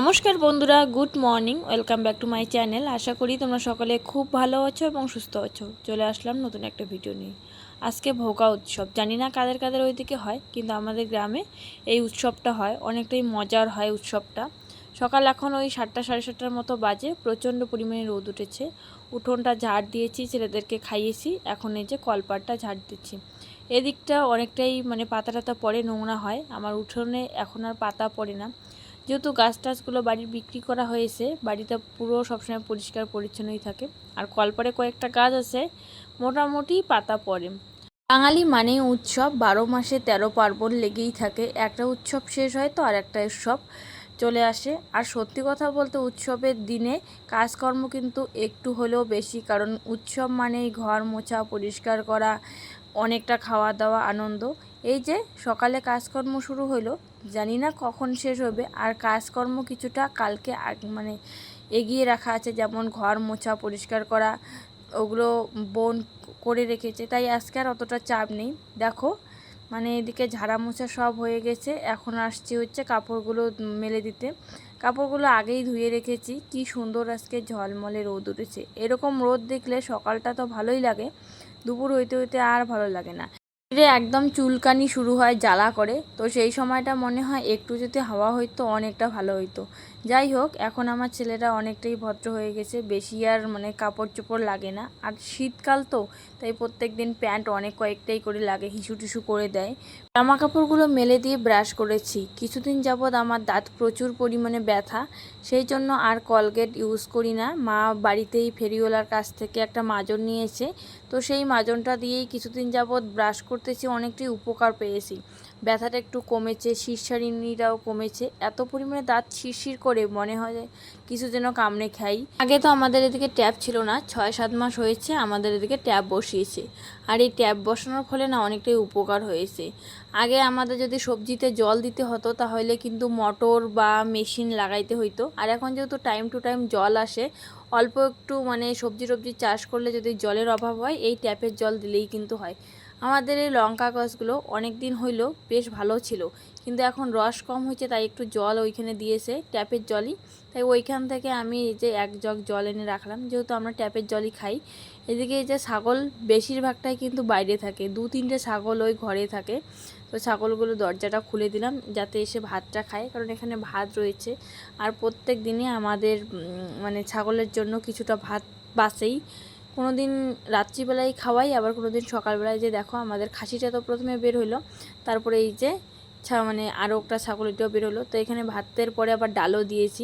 নমস্কার বন্ধুরা, good morning, welcome back to my channel. আশা করি তোমরা সকলে খুব ভালো আছো এবং সুস্থ আছো। চলে আসলাম নতুন একটা ভিডিও নিয়ে। আজকে ভোগা উৎসব, জানি না কাদের কাদের ওইদিকে হয়, কিন্তু আমাদের গ্রামে এই উৎসবটা হয়, অনেকটাই মজার হয় উৎসবটা। সকাল এখন ওই সাতটা, সাড়ে সাতটার মতো বাজে, প্রচণ্ড পরিমাণে রোদ উঠেছে। উঠোনটা ঝাড় দিয়েছি, ছেলেদেরকে খাইয়েছি, এখন এই যে কলপাটটা ঝাড় দিচ্ছি। এদিকটা অনেকটাই মানে পাতা টাতা পড়ে, নোংরা হয়। আমার উঠোনে এখন আর পাতা পড়ে না। যেহেতু গাছ টাছগুলো বাড়ির বিক্রি করা হয়েছে, বাড়িটা পুরো সবসময় পরিষ্কার পরিচ্ছন্নই থাকে। আর কলপারে কয়েকটা গাছ আছে, মোটামুটি পাতা পড়ে। বাঙালি মানেই উৎসব, বারো মাসে তেরো পার্বণ লেগেই থাকে। একটা উৎসব শেষ হয় তো আর একটা উৎসব চলে আসে। আর সত্যি কথা বলতে উৎসবের দিনে কাজকর্ম কিন্তু একটু হলেও বেশি, কারণ উৎসব মানেই ঘর মোছা, পরিষ্কার করা, অনেকটা খাওয়া দাওয়া আনন্দ। এই যে সকালে কাজকর্ম শুরু হলো জানি না কখন শেষ হবে, আর কাজকর্ম কিছুটা কালকে মানে এগিয়ে রাখা আছে, যেমন ঘর মোছা, পরিষ্কার করা, ওগুলো বোন করে রেখেছে, তাই আজকে আর অতটা চাপ নেই। দেখো মানে এদিকে ঝাড়া মোছা সব হয়ে গেছে, এখন আসছে হচ্ছে কাপড়গুলো মেলে দিতে। কাপড়গুলো আগেই ধুয়ে রেখেছি, কি সুন্দর আজকে ঝলমলে রোদ উঠেছে। এরকম রোদ দেখলে সকালটা তো ভালোই লাগে, দুপুর হইতে হইতে আর ভালো লাগে না। শরীরে একদম চুলকানি শুরু হয়, জ্বালা করে। তো সেই সময়টা মনে হয় একটু যদি হাওয়া হইতো, অনেকটা ভালো হইতো। যাই হোক, এখন আমার ছেলেরা অনেকটাই ভদ্র হয়ে গেছে। বেশি আর মানে কাপড় চোপড় লাগে না। আর শীতকাল তো, তাই প্রত্যেক দিন প্যান্ট অনেক কয়েকটাই করে লাগে হিসু টিসু করে দেয়। জামা কাপড়গুলো মেলে দিয়ে ব্রাশ করেছি। কিছুদিন যাবৎ আমার দাঁত প্রচুর পরিমাণে ব্যথা, সেই জন্য আর কলগেট ইউজ করি না। মা বাড়িতেই ফেরিওয়ালার কাছ থেকে একটা মাজন নিয়েছে। তো সেই মাজনটা দিয়েই কিছুদিন যাবৎ ব্রাশ করতেছি, অনেকটাই উপকার পেয়েছি। ব্যথাটা একটু কমেছে শিরশারিনিটাও কমেছে। এত পরিমাণে দাঁত শিরশির করে মনে হয় কিছু যেন কামড়ে খাই। আগে তো আমাদের এদিকে ট্যাপ ছিল না, ছয় সাত মাস হয়েছে আমাদের এদিকে ট্যাপ বসিয়েছে। আর এই ট্যাপ বসানোর ফলে না অনেকটাই উপকার হয়েছে। আগে আমাদের যদি সবজিতে জল দিতে হতো, তাহলে কিন্তু মোটর বা মেশিন লাগাইতে হইতো। আর এখন যেহেতু টাইম টু টাইম জল আসে, অল্প একটু মানে সবজি টবজি চাষ করলে যদি জলের অভাব হয়, এই ট্যাপের জল দিলেই কিন্তু হয়। আমাদের এই লঙ্কা গাছগুলো অনেক দিন হইল বেশ ভালো ছিল, কিন্তু এখন রস কম হয়েছে, তাই একটু জল ওইখানে দিয়েছে, ট্যাপের জলই। তাই ওইখান থেকে আমি এই যে এক জগ জল এনে রাখলাম, যেহেতু আমরা ট্যাপের জলই খাই। এদিকে এই যে ছাগল বেশিরভাগটাই কিন্তু বাইরে থাকে, দু তিনটে ছাগল ওই ঘরে থাকে। তো ছাগলগুলো দরজাটা খুলে দিলাম, যাতে এসে ভাতটা খায়, কারণ এখানে ভাত রয়েছে। আর প্রত্যেক দিনে আমাদের মানে ছাগলের জন্য কিছুটা ভাত বাসেই কোনো দিন রাত্রিবেলায় খাওয়াই, আবার কোনো দিন সকালবেলায় যে দেখো আমাদের খাসিটা তো প্রথমে বের হলো তারপরে এই যে ছা মানে আরও একটা ছাগল বের হলো। তো এখানে ভাতের পরে আবার ডালও দিয়েছি।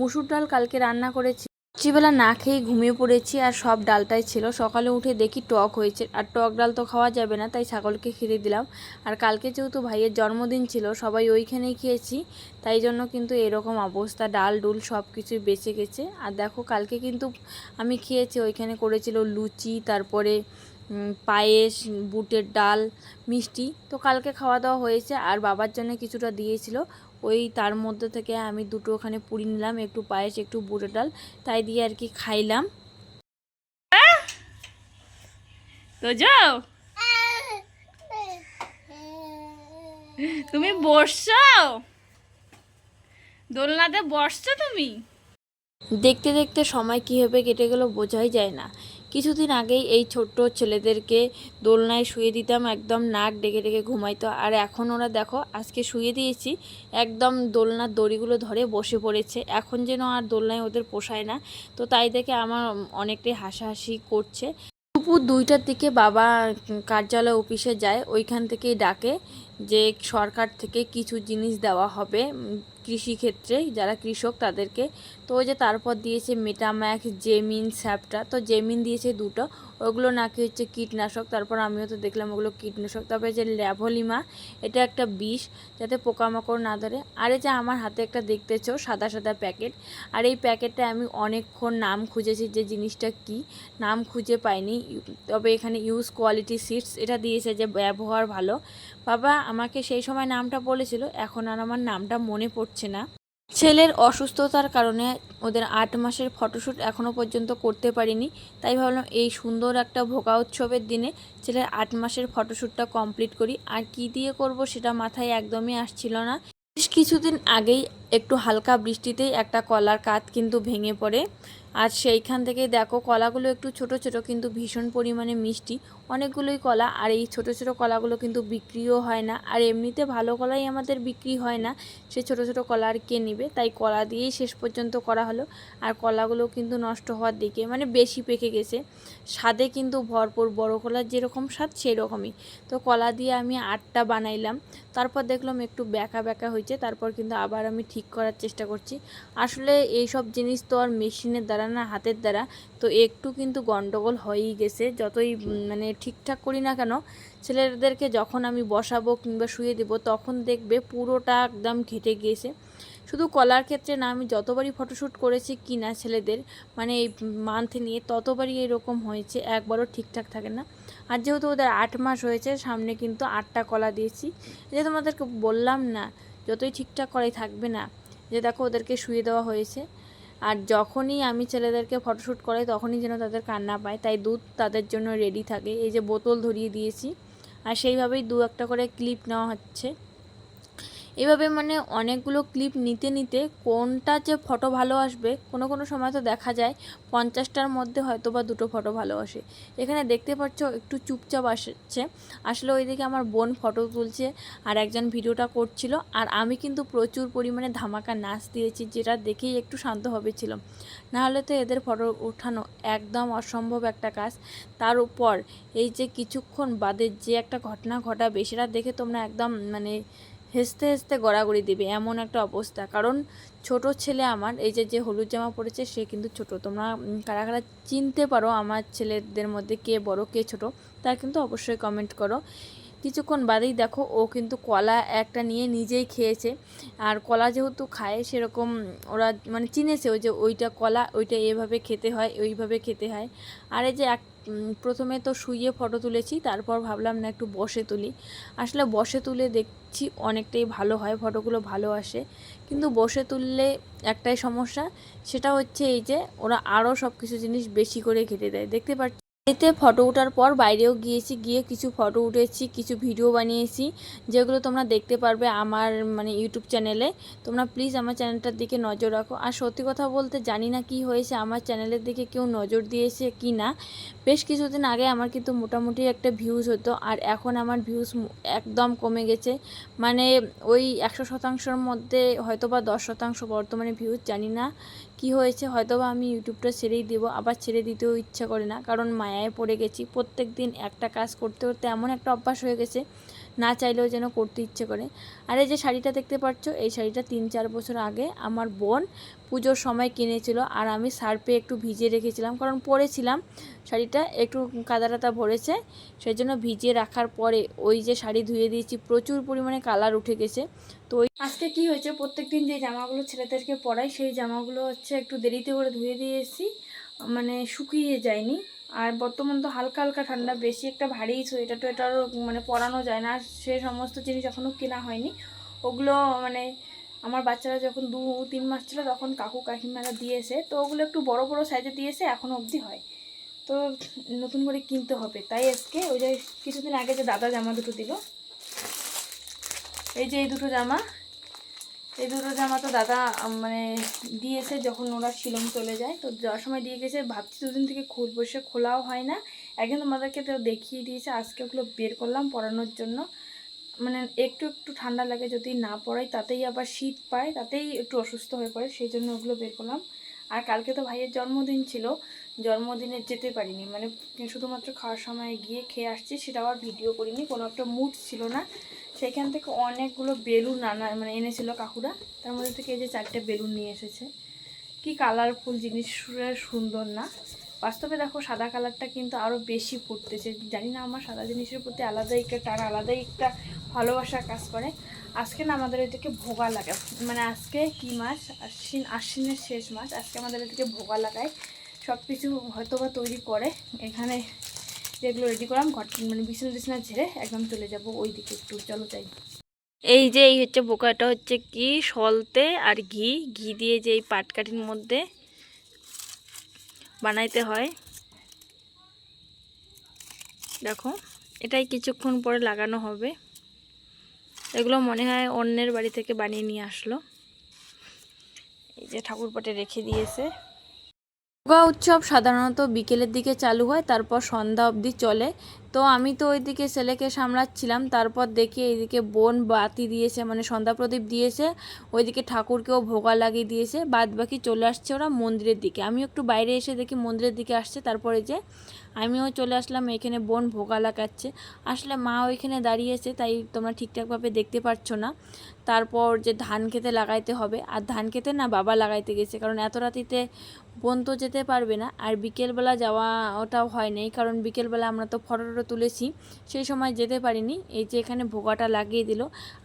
মুসুর ডাল কালকে রান্না করেছি। রাত্রিবেলা না খেয়ে ঘুমিয়ে পড়েছি আর সব ডালটাই ছিল। সকালে উঠে দেখি টক হয়েছে আর টক ডাল তো খাওয়া যাবে না, তাই ছাগলকে খেতে দিলাম। আর কালকে যেহেতু ভাইয়ের জন্মদিন ছিল, সবাই ওইখানেই খেয়েছি, তাই জন্য কিন্তু এরকম অবস্থা। ডাল ডুল সব কিছুই বেঁচে গেছে। আর দেখো কালকে কিন্তু আমি খেয়েছি, ওইখানে করেছিল লুচি, তারপরে পায়েস, বুটের ডাল, মিষ্টি। তো কালকে খাওয়া দাওয়া হয়েছে আর বাবার জন্য কিছুটা দিয়েছিল। ওই তার মধ্যে থেকে আমি দুটো ওখানে পুরি নিলাম, একটু পায়েস, একটু বুড়ো ডাল, তাই দিয়ে আর কি খাইলাম। তো যাও। তুমি বসছো? দোলনাতে বসছো তুমি? দেখতে দেখতে সময় কীভাবে কেটে গেল বোঝাই যায় না। কিছুদিন আগেই এই ছোট্ট ছেলেদেরকে দোলনায় শুয়ে দিতাম, একদম নাক ডেকে ডেকে ঘুমাইতো। আর এখন ওরা দেখো, আজকে শুয়ে দিয়েছি, একদম দোলনার দড়িগুলো ধরে বসে পড়েছে। এখন যেন আর দোলনায় ওদের পোষায় না। তো তাই দেখে আমার অনেকটাই হাসাহাসি করছে। দুপুর দুইটার দিকে বাবা কার্যালয় অফিসে যায়, ওইখান থেকেই ডাকে যে সরকার থেকে কিছু জিনিস দেওয়া হবে কৃষিক্ষেত্রে যারা কৃষক তাদেরকে। তো ওই যে তারপর দিয়েছে মেটাম্যাক্স জেমিন স্যাপটা তো জেমিন দিয়েছে দুটো। ওগুলো নাকি হচ্ছে কীটনাশক। তারপর আমিও তো দেখলাম ওগুলো কীটনাশক। তারপরে যে ল্যাভলিমা, এটা একটা বিষ যাতে পোকামাকড় না ধরে। আর এই যে আমার হাতে একটা দেখতেছো সাদা সাদা প্যাকেট। আর এই প্যাকেটটা আমি অনেকক্ষণ নাম খুঁজেছি যে জিনিসটা কি। নাম খুঁজে পাইনি। তবে এখানে ইউজ কোয়ালিটি সিডস এটা দিয়েছে যে ব্যবহার ভালো। বাবা আমাকে সেই সময় নামটা বলেছিল, এখন আর আমার নামটা মনে পড়ছে না। ছেলের অসুস্থতার কারণে ওদের আট মাসের ফটোশ্যুট এখনও পর্যন্ত করতে পারিনি, তাই ভাবলাম এই সুন্দর একটা ভোগা উৎসবের দিনে ছেলের আট মাসের ফটোশ্যুটটা কমপ্লিট করি। আর কি দিয়ে করব সেটা মাথায় একদমই আসছিল না। বেশ কিছুদিন আগেই একটু হালকা বৃষ্টিতেই একটা কলার কাত কিন্তু ভেঙে পড়ে। আর সেইখান থেকেই দেখো কলাগুলো একটু ছোট ছোট কিন্তু ভীষণ পরিমাণে মিষ্টি। অনেকগুলোই কলা আর এই ছোট ছোট কলাগুলো কিন্তু বিক্রিও হয় না। আর এমনিতে ভালো কলাই আমাদের বিক্রি হয় না। সে ছোট ছোট কলা আর কে নেবে? তাই কলা দিয়েই শেষ পর্যন্ত করা হলো। আর কলাগুলো কিন্তু নষ্ট হওয়ার দিকে মানে বেশি পেকে গেছে। স্বাদে কিন্তু ভরপুর। বড় কলার যেরকম স্বাদ সেই রকমই তো কলা দিয়ে আমি আটটা বানাইলাম। তারপর দেখলাম একটু ব্যাকা ব্যাকা হয়েছে। তারপর কিন্তু আবার আমি ঠিক করার চেষ্টা করছি। আসলে এই সব জিনিস তো আর মেশিনের দ্বারা না, হাতের দ্বারা। তো একটু কিন্তু গন্ডগোল হয়েই গেছে। যতই মানে ঠিকঠাক করি না কেন, ছেলেদেরকে যখন আমি বসাবো কিংবা শুয়ে দেবো, তখন দেখবে পুরোটা একদম ঘেটে গিয়েছে। শুধু কলার ক্ষেত্রে না, আমি যতবারই ফটোশ্যুট করেছি কি না ছেলেদের মানে এই মান্থ নিয়ে, ততবারই এরকম হয়েছে। একবারও ঠিকঠাক থাকে না। আর যেহেতু ওদের আট মাস হয়েছে, সামনে কিন্তু আটটা কলা দিয়েছি। যে তোমাদেরকে বললাম না যতই ঠিকঠাক করাই থাকবে না। যে দেখো ওদেরকে শুয়ে দেওয়া হয়েছে। আর যখনই আমি ছেলেদেরকে ফটোশ্যুট করাই, তখনই যেন তাদের কান্না পায়। তাই দুধ তাদের জন্য রেডি থাকে। এই যে বোতল ধরিয়ে দিয়েছি। আর সেইভাবেই দু একটা করে ক্লিপ নেওয়া হচ্ছে। এভাবে মানে অনেকগুলো ক্লিপ নিতে নিতে কোনটা যে ফটো ভালো আসবে, কোনো কোনো সময় তো দেখা যায়, পঞ্চাশটার মধ্যে হয়তো বা দুটো ফটো ভালো আসে। এখানে দেখতে পাচ্ছ একটু চুপচাপ আসছে। আসলে ওইদিকে আমার বোন ফটো তুলছে আর একজন ভিডিওটা করছিল আর আমি কিন্তু প্রচুর পরিমাণে ধামাকা নাচ দিয়েছি যেটা দেখেই একটু শান্ত ছিল নাহলে তো এদের ফটো ওঠানো একদম অসম্ভব একটা কাজ। তার উপর এই যে কিছুক্ষণ বাদে যে একটা ঘটনা ঘটাবে সেটা দেখে তোমরা একদম মানে হেসতে হেসতে গড়াগড়ি দিবে, এমন একটা অবস্থা। কারণ ছোট ছেলে আমার, এই যে যে হলুদ জামা পড়েছে সে কিন্তু ছোট। তোমরা কারা কারা চিনতে পারো আমার ছেলেদের মধ্যে কে বড়, কে ছোট, তা কিন্তু অবশ্যই কমেন্ট করো। কিছুক্ষণ বাদেই দেখো, ও কিন্তু কলা একটা নিয়ে নিজেই খেয়েছে। আর কলা যেহেতু খায়, সেরকম ওরা মানে চিনেছে ওই যে, ওইটা কলা, ওইটা এভাবে খেতে হয়, ওইভাবে খেতে হয়। আর এই যে এক প্রথমে তো শুয়ে ফটো তুলেছি, তারপর ভাবলাম না একটু বসে তুলি। আসলে বসে তুলে দেখছি অনেকটাই ভালো হয়, ফটোগুলো ভালো আসে। কিন্তু বসে তুললে একটাই সমস্যা, সেটা হচ্ছে এই যে ওরা আরও সব কিছু জিনিস বেশি করে ঘেটে দেয়। দেখতে পাচ্ছ এতে ফটো ওঠার পর বাইরেও গিয়েছি, গিয়ে কিছু ফটো উঠেছি, কিছু ভিডিও বানিয়েছি, যেগুলো তোমরা দেখতে পারবে আমার মানে ইউটিউব চ্যানেলে তোমরা প্লিজ আমার চ্যানেলটার দিকে নজর রাখো। আর সত্যি কথা বলতে জানি না কি হয়েছে, আমার চ্যানেলের দিকে কেউ নজর দিয়েছে কি না। বেশ কিছুদিন আগে আমার কিন্তু মোটামুটি একটা ভিউজ হতো, আর এখন আমার ভিউজ একদম কমে গেছে। মানে ওই একশো শতাংশের মধ্যে হয়তো বা দশ শতাংশ বর্তমানে ভিউজ জানি না কি হয়েছে হয়তো বা আমি ইউটিউবটা ছেড়েই দেবো, আবার ছেড়ে দিতেও ইচ্ছা করে না। কারণ মায়ায় পড়ে গেছি। প্রত্যেক দিন একটা কাজ করতে করতে এমন একটা অভ্যাস হয়ে গেছে, না চাইলেও যেন করতে ইচ্ছে করে। আর এই যে শাড়িটা দেখতে পাচ্ছ, এই শাড়িটা তিন চার বছর আগে আমার বোন পুজোর সময় কিনেছিল আর আমি সার্পে একটু ভিজিয়ে রেখেছিলাম, কারণ পরেছিলাম শাড়িটা একটু কাদা টাদা ভরেছে। সেই জন্য ভিজিয়ে রাখার পরে ওই যে শাড়ি ধুয়ে দিয়েছি, প্রচুর পরিমাণে কালার উঠে গেছে। তো ওই আজকে কি হয়েছে, প্রত্যেকদিন যে জামাগুলো ছেলেদেরকে পরাই সেই জামাগুলো হচ্ছে একটু দেরিতে করে ধুয়ে দিয়েছি মানে শুকিয়ে যায়নি। আর বর্তমান তো হালকা হালকা ঠান্ডা, বেশি একটা ভারী সোয়েটার টোয়েটারও মানে পরানো যায় না। সে সমস্ত জিনিস এখনও কেনা হয়নি। ওগুলো মানে আমার বাচ্চারা যখন দু, তিন মাস ছিল তখন কাকু কাকিমারা দিয়েছে। তো ওগুলো একটু বড় বড় সাইজে দিয়েছে এখনও অবধি হয়। তো নতুন করে কিনতে হবে। তাই আজকে ওই যে কিছুদিন আগে যে দাদা জামা দুটো দিল, এই যে এই দুটো জামা এই দুটো জামা তো দাদা মানে দিয়েছে যখন ওরা শিলং চলে যায়। তো যাওয়ার সময় দিয়ে গেছে, ভাবছি দুদিন থেকে খুলবো, সে খোলাও হয় না। একদিন তোমাদেরকে তো দেখিয়ে দিয়েছে, আজকে ওগুলো বের করলাম পরানোর জন্য। মানে একটু একটু ঠান্ডা লাগে, যদি না পড়াই তাতেই আবার শীত পায়, তাতেই একটু অসুস্থ হয়ে পড়ে, সেই জন্য ওগুলো বের করলাম। আর কালকে তো ভাইয়ের জন্মদিন ছিল জন্মদিনে যেতে পারিনি। মানে শুধুমাত্র খাওয়ার সময় গিয়ে খেয়ে আসছি সেটা আবার ভিডিও করিনি, কোনো একটা মুড ছিল না। সেখান থেকে অনেকগুলো বেলুন আনা মানে এনেছিল কাকুরা। তার মধ্যে থেকে এই যে চারটে বেলুন নিয়ে এসেছে। কি কালারফুল জিনিস সুন্দর না। বাস্তবে দেখো সাদা কালারটা কিন্তু আরও বেশি ফুটতেছে জানি না আমার সাদা জিনিসের প্রতি আলাদাই একটা টান, আলাদাই একটা ভালোবাসা কাজ করে। আজকে না আমাদের এদিকে ভোগা লাগায় মানে আজকে কি মাস? আশ্বিন, আশ্বিনের শেষ মাস। আজকে আমাদের এদিকে ভোগা লাগায়। সব কিছু হয়তো বা তৈরি করে। এখানে যেগুলো রেডি করলাম ঘর মানে বিছানা টিছানা ঝেড়ে একদম চলে যাব ওই দিকে একটু। চলো যাই। এই যে, এই হচ্ছে বোকাটা হচ্ছে কি? সলতে আর ঘি। ঘি দিয়ে যে এই পাটকাঠির মধ্যে বানাইতে হয়। দেখো, এটাই কিছুক্ষণ পরে লাগানো হবে। এগুলো মনে হয় অন্যের বাড়ি থেকে বানিয়ে নিয়ে আসলো। এই যে ঠাকুর পাটে রেখে দিয়েছে। ভোগা উৎসব সাধারণত বিকেলের দিকে চালু হয়, তারপর সন্ধ্যা অবধি চলে। তো আমি তো ওইদিকে ছেলেকে সামলাচ্ছিলাম, তারপর দেখি এইদিকে বোন বাতি দিয়েছে মানে সন্ধ্যা প্রদীপ দিয়েছে, ওইদিকে ঠাকুরকেও ভোগা লাগিয়ে দিয়েছে বাদ বাকি চলে আসছে ওরা মন্দিরের দিকে। আমি একটু বাইরে এসে দেখি মন্দিরের দিকে আসছে, তারপরে যে আমিও চলে আসলাম, এখানে বোন ভোগা লাগাচ্ছে। আসলে মা ওইখানে দাঁড়িয়েছে, তাই তোমরা ঠিকঠাকভাবে দেখতে পাচ্ছ না। তারপর যে ধান খেতে লাগাইতে হবে, আর ধান খেতে না বাবা লাগাইতে গেছে, কারণ এত রাতিতে বোন তো যেতে পারবে না। আর বিকেলবেলা যাওয়া ওটাও হয় নাই, কারণ বিকেলবেলা আমরা তো ফটো টটো তুলেছি, সেই সময় যেতে পারিনি। এই যে এখানে ভোগাটা লাগিয়ে দিল।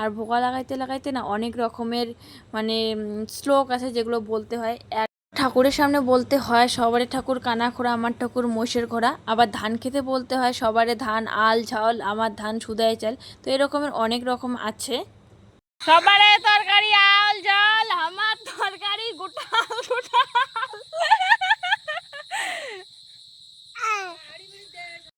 আর ভোগা লাগাইতে লাগাইতে না অনেক রকমের মানে শ্লোক আছে যেগুলো বলতে হয়। এক ঠাকুরের সামনে বলতে হয় সবারে ঠাকুর কানা খোড়া, আমার ঠাকুর মোষের ঘোড়া আবার ধান খেতে বলতে হয়, সবারে ধান, আল, ঝাল, আমার ধান সুদায় চাল। তো এরকমের অনেক রকম আছে। সবারে তরকারি আল জল আমার তরকারি গুটাল গুটাল